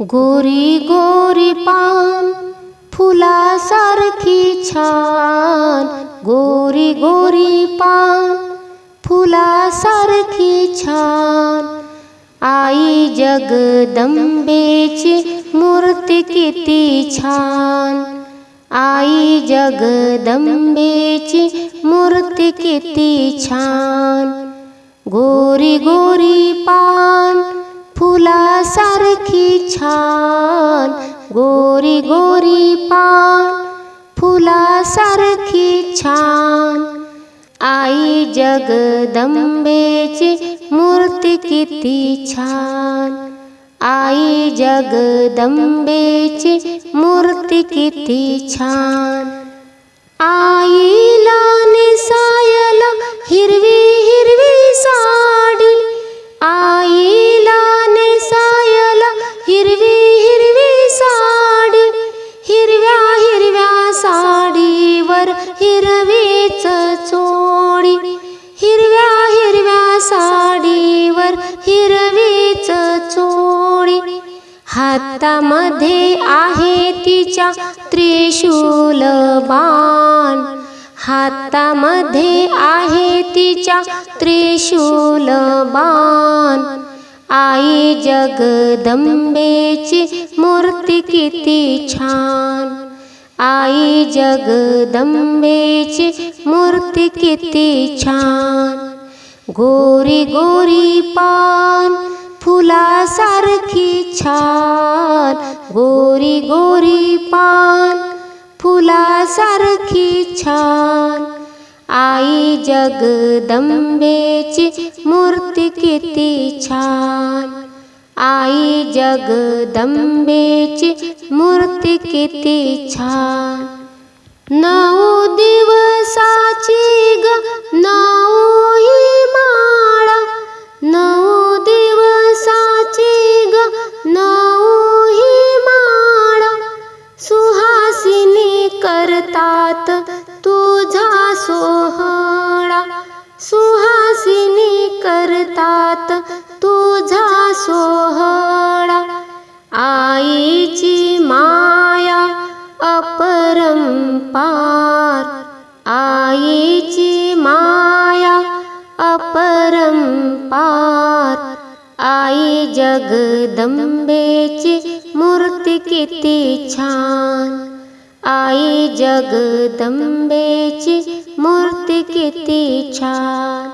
गोरी गोरी पान फुलासारखी छान. गोरी गोरी पान फुलासारखी छान. आई जगदंबेची मूर्ती किती छान. आई जगदंबेची मूर्ती किती छान. गोरी गोरी पान फुलासारखी छान गोरी गोरी पान फुलासारखी छान. आई जगदंबेची मूर्ती किती छान. आई जगदंबेची मूर्ती किती छान. आईला हिरवीच चोळी. हिरव्या हिरव्या साडीवर हिरवीच चोळी. हातामध्ये आहे तिच्या त्रिशूल बाण. हातामध्ये आहे तिच्या त्रिशूल बाण. आई जगदंबेची मूर्ती किती छान. आई जगदंबेची मूर्ती किती छान. गोरी गोरी पान फुलासारखी छान. गोरी गोरी पान फुलासारखी छान. आई जगदंबेची मूर्ती किती छान. आई जगदंबेची मूर्ती किती छान. नऊ दिवसाची ग नऊ अपरंपार आईची माया अपरंपार आई जगदंबेची मूर्ती किती छान. आई जगदंबेची मूर्ती किती छान.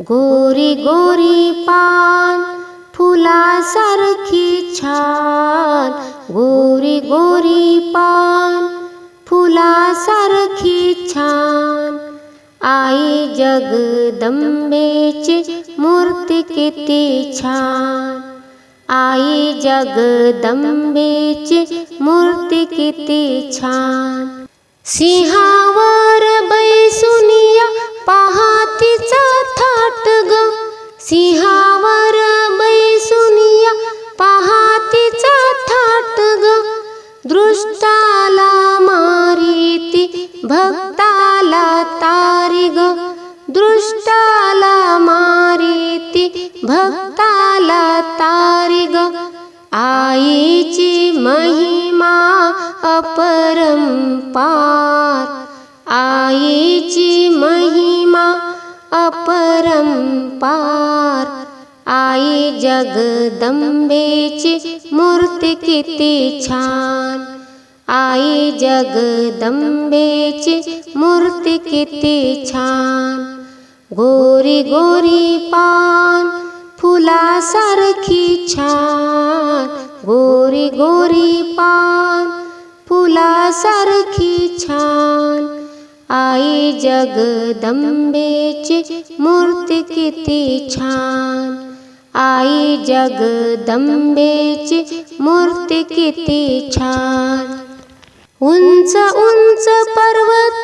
गोरी गोरी पान फुलासारखी छान. गोरी गोरी पान फुलासारखी छान. आई जगदंबेची मूर्ती किती छान. आई जगदंबेची मूर्ती किती छान. सिंहावर आईची महिमा अपरंपार आई जगदंबेची मूर्ती किती छान. आई जगदंबेची मूर्ती किती छान. गोरी गोरी पान फुलासारखी छान. गोरी गोरी पान फुलासारखी छान. आई जगदंबेची मूर्ती किती छान. आई जगदंबेची मूर्ती किती छान. उंच उंच पर्वत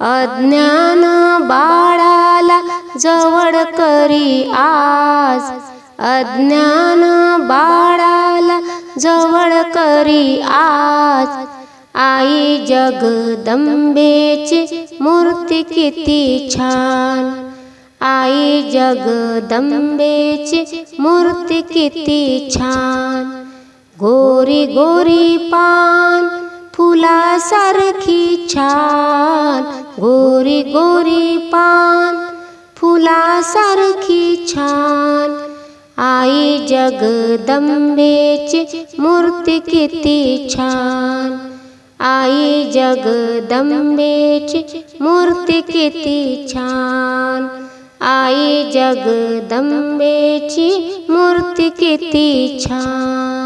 अज्ञान बाळाला जवळ करी आज. अज्ञान बाळाला जवळ करी आज. आई जगदंबेची मूर्ती किती छान. आई जगदंबेची मूर्ती किती छान. गोरी गोरी पान फुलासारखी छान. गोरी गोरी पान फुलासारखी छान. आई जगदंबेची मूर्ती किती छान. आई जगदंबेची मूर्ती किती छान. आई जगदंबेची मूर्ती किती छान.